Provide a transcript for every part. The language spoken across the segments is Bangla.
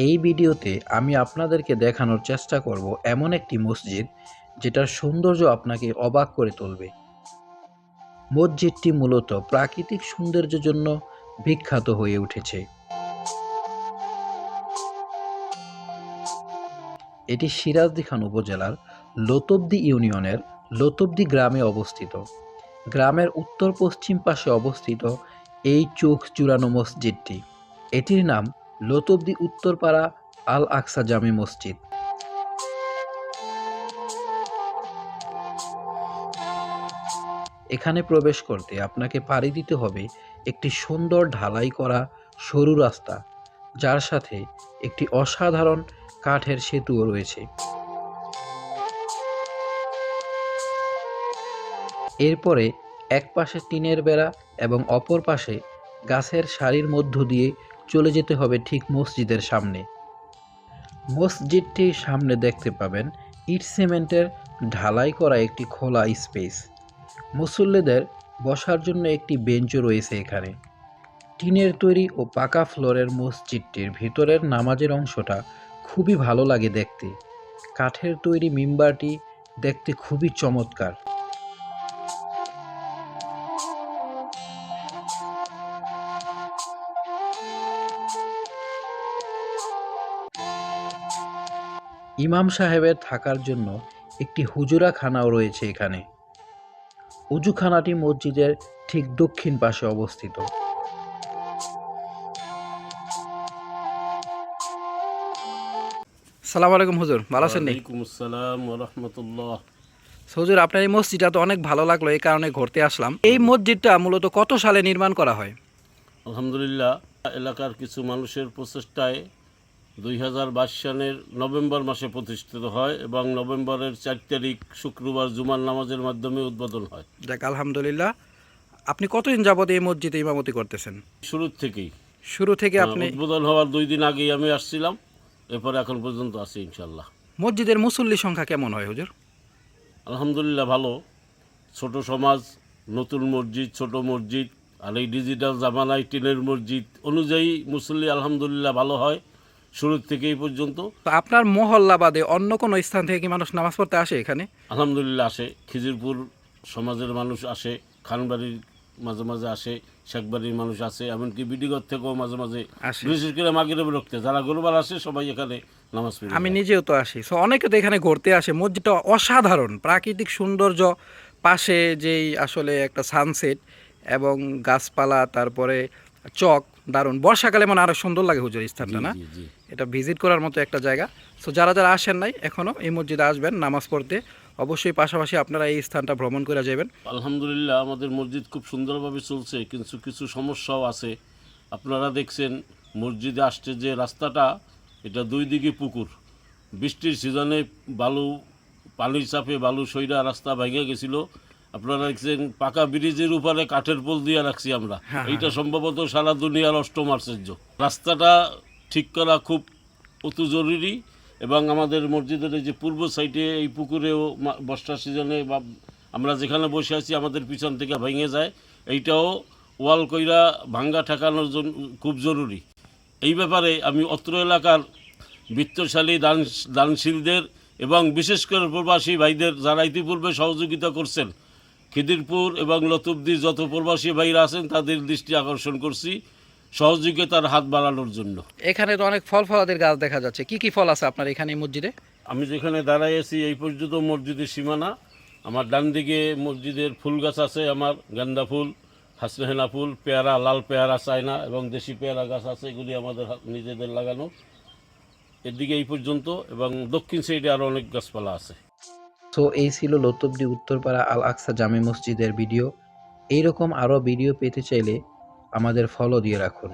এই ভিডিওতে আমি আপনাদেরকে দেখানোর চেষ্টা করব এমন একটি মসজিদ যেটার সৌন্দর্য আপনাকে অবাক করে তুলবে। মসজিদটি মূলত প্রাকৃতিক সৌন্দর্যের জন্য বিখ্যাত হয়ে উঠেছে। এটি সিরাজদি খান উপজেলার লতবদি ইউনিয়নের লতবদি গ্রামে অবস্থিত। গ্রামের উত্তর পশ্চিম পাশে অবস্থিত এই চোখ চূড়ানো মসজিদটি। এটির নাম লতবদি উত্তরপাড়া আল আকসা জামি মসজিদ। এখানে প্রবেশ করতে আপনাকে পাড়ি দিতে হবে একটি সুন্দর ঢালাই করা সরু রাস্তা, যার সাথে একটি অসাধারণ কাঠের সেতুও রয়েছে। এরপরে এক পাশে টিনের বেড়া এবং অপর পাশে গাছের সারির মধ্য দিয়ে চলে যেতে হবে ঠিক মসজিদের সামনে। মসজিদটির সামনে দেখতে পাবেন ইট সিমেন্টের ঢালাই করা একটি খোলা স্পেস। মুসল্লিদের বসার জন্য একটি বেঞ্চও রয়েছে এখানে। টিনের তৈরি ও পাকা ফ্লোরের মসজিদটির ভিতরের নামাজের অংশটা খুবই ভালো লাগে দেখতে। কাঠের তৈরি মিম্বারটি দেখতে খুবই চমৎকার। ইমাম সাহেবের থাকার জন্য একটি হুজুরাখানাও রয়েছে এখানে। উজুখানাটি মসজিদের ঠিক দক্ষিণ পাশে অবস্থিত। সালাম আলাইকুম হুজুর ভালো আছেন নি? আসসালাম রহমতুল্লাহ হুজুর আপনার এই মসজিদটা তো অনেক ভালো লাগল এই কারণে ঘুরতে আসলাম। এই মসজিদটা মূলত কত সালে নির্মাণ করা হয়? আলহামদুলিল্লাহ এলাকার কিছু মানুষের প্রচেষ্টায় দুই হাজার বাইশ সালের নভেম্বর মাসে প্রতিষ্ঠিত হয় এবং নভেম্বরের চার তারিখ শুক্রবার জুমার নামাজের মাধ্যমে উদ্বোধন হয়। যাক আলহামদুলিল্লাহ। আপনি কতদিন যাবত এই মসজিদে ইমামতি করতেছেন? শুরুর থেকেই। শুরু থেকে আপনি উদ্বোধন হওয়ার দুই দিন আগেই আমি আসছিলাম। এরপরে এখন পর্যন্ত আছি ইনশাল্লাহ মসজিদের মুসল্লি সংখ্যা কেমন হয় হুজুর? আলহামদুলিল্লাহ ভালো। ছোট সমাজ নতুন মসজিদ ছোট মসজিদ আর এই ডিজিটাল জামানায় টিনের মসজিদ অনুযায়ী মুসল্লি আলহামদুলিল্লাহ ভালো হয়। শুরুর থেকে এই পর্যন্ত। আপনার মহল্লা বাদে অন্য কোনো স্থান থেকে কি মানুষ নামাজ পড়তে আসে এখানে? আলহামদুলিল্লাহ আসে। খিজিরপুর সমাজের মানুষ আসে খানবাড়ির মাঝে মাঝে আসে শেখবাড়ির মানুষ আসে এমনকি বিডিগর থেকেও মাঝে মাঝে আসে। বিশেষ করে মাগিরে রক্তে। যারা গরুবার আসে সবাই এখানে নামাজ পড়ে আমি নিজেও তো আসি। সো অনেকে তো এখানে ঘুরতে আসে। মসজিদটা অসাধারণ। প্রাকৃতিক সৌন্দর্য পাশে যেই আসলে একটা সানসেট এবং গাছপালা তারপরে চক দারুণ। বর্ষাকালে মানে আরও সুন্দর লাগে হুজুর স্থানটা না? এটা ভিজিট করার মতো একটা জায়গা। সো যারা যারা আসেন নাই এখনও এই মসজিদে আসবেন নামাজ পড়তে। অবশ্যই পাশাপাশি আপনারা এই স্থানটা ভ্রমণ করে যাবেন। আলহামদুলিল্লাহ আমাদের মসজিদ খুব সুন্দরভাবে চলছে কিন্তু কিছু সমস্যাও আছে। আপনারা দেখছেন মসজিদে আসছে যে রাস্তাটা এটা দুই দিকে পুকুর। বৃষ্টির সিজনে বালু পানির চাপে বালু সইরা রাস্তা ভেঙে গেছিল। আপনারা দেখছেন পাকা ব্রিজের উপরে কাঠের পোল দিয়ে রাখছি আমরা। হ্যাঁ, এইটা সম্ভবত সারা দুনিয়ার অষ্টম আশ্চর্য। রাস্তাটা ঠিক করা খুব অতি জরুরি এবং আমাদের মসজিদের যে পূর্ব সাইডে এই পুকুরেও বর্ষার সিজনে বা আমরা যেখানে বসে আছি আমাদের পিছন থেকে ভেঙে যায়। এইটাও ওয়াল কইরা ভাঙ্গা ঠেকানোর জন্য খুব জরুরি। এই ব্যাপারে আমি অত্র এলাকার বৃত্তশালী দান দানশীলদের এবং বিশেষ করে প্রবাসী ভাইদের যারা ইতিপূর্বে সহযোগিতা করছেন খিদিরপুর এবং লতুবদির যত প্রবাসী ভাইরা আছেন তাদের দৃষ্টি আকর্ষণ করছি সহযোগিতার হাত বাড়ানোর জন্য। এখানে তো অনেক ফল ফলাদের গাছ দেখা যাচ্ছে। কি কি ফল আছে আপনার এখানে মসজিদে? আমি যেখানে দাঁড়াই আছি এই পর্যন্ত মসজিদের সীমানা। আমার ডান দিকে মসজিদের ফুল গাছ আছে আমার গান্দা ফুল হাসনাহেনা ফুল পেয়ারা লাল পেয়ারা চায়না এবং দেশি পেয়ারা গাছ আছে এগুলি আমাদের নিজেদের লাগানো। এদিকে এই পর্যন্ত এবং দক্ষিণ সাইডে আরও অনেক গাছপালা আছে। তো এই ছিল লতব্দি উত্তরপাড়া আল আকসা জামে মসজিদের ভিডিও। এইরকম আরও ভিডিও পেতে চাইলে আমাদের ফলো দিয়ে রাখুন।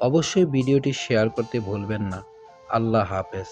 অবশ্যই ভিডিওটি শেয়ার করতে ভুলবেন না। আল্লাহ হাফেজ।